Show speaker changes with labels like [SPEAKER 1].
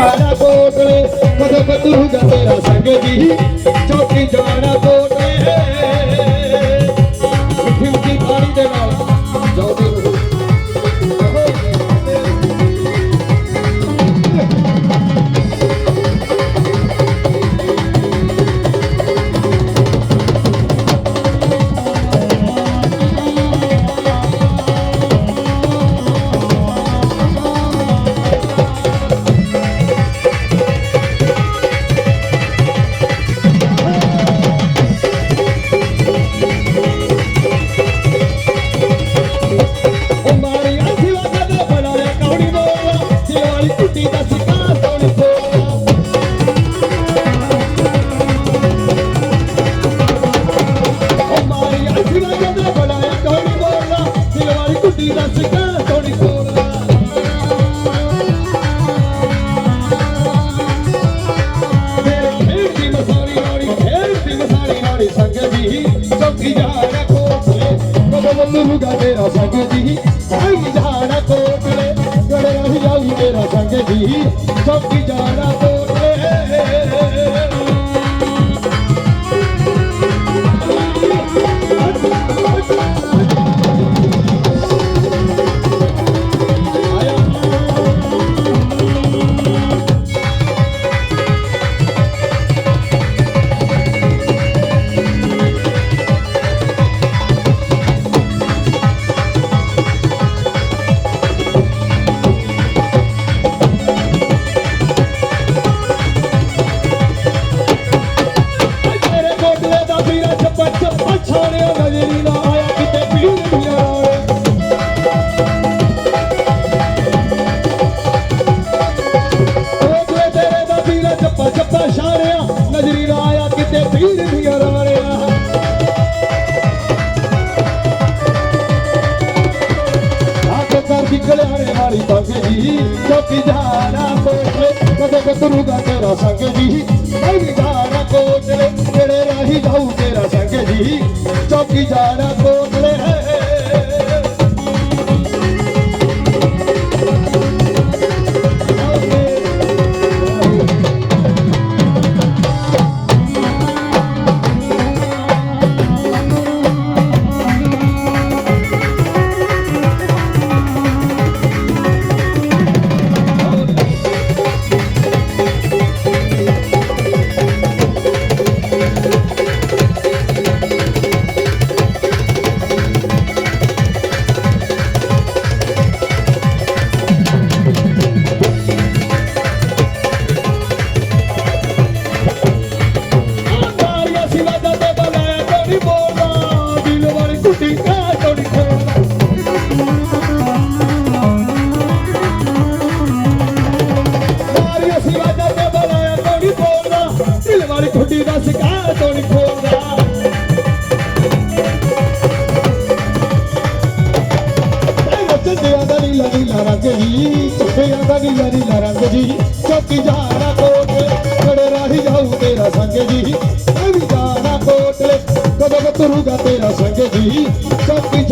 [SPEAKER 1] ਜਾਣਾ ਕੋਟਲੇ ਕਦੋਂ ਬਤੂਗਾ ਤੇਰਾ ਸੰਗ ਜੀ। ਚੌਕੀ ਜਾਣਾ ਕੋਟਲੇ। ਮਿੱਠੀ ਮਿੱਠੀ ਪਾਣੀ ਦੇ ਨਾਲ ਬੰਦੂਗਾ ਸੰਗ ਜੀ। ਆਈ ਜਾਣਾ ਕੋਟਲੇ ਗੜੇ ਰਹੀ ਜਾਊ ਤੇਰਾ ਸੰਗ ਜੀ। ਸਭ ਜਾਣਾ ਜੀ ਜਾਣਾ ਕੋਟਲੇ ਕਦੇ ਕਤਰੂਗਾ ਤੇਰਾ ਸੰਗ ਜੀ। ਮੈਂ ਵੀ ਜਾਣਾ ਕੋਟਲੇ ਤੇਰੇ ਰਾਹੀ ਜਾਊ ਤੇਰਾ ਸੰਗ ਜੀ। ਚੌਕੀ ਜਾਣਾ ਕੋਟਲੇ ਚੌਕੀ ਜਾਣਾ ਕੋਟਲੇ ਖੜੇ ਰਾਹੀ ਜਾਊ ਤੇਰਾ ਸੰਗ ਜੀ ਮੈਂ ਵੀ ਜਾਣਾ ਕੋਟਲੇ, ਕਦੋਂ ਕਤਰੂਗਾ ਤੇਰਾ ਸੰਗ ਜੀ, ਚੌਕੀ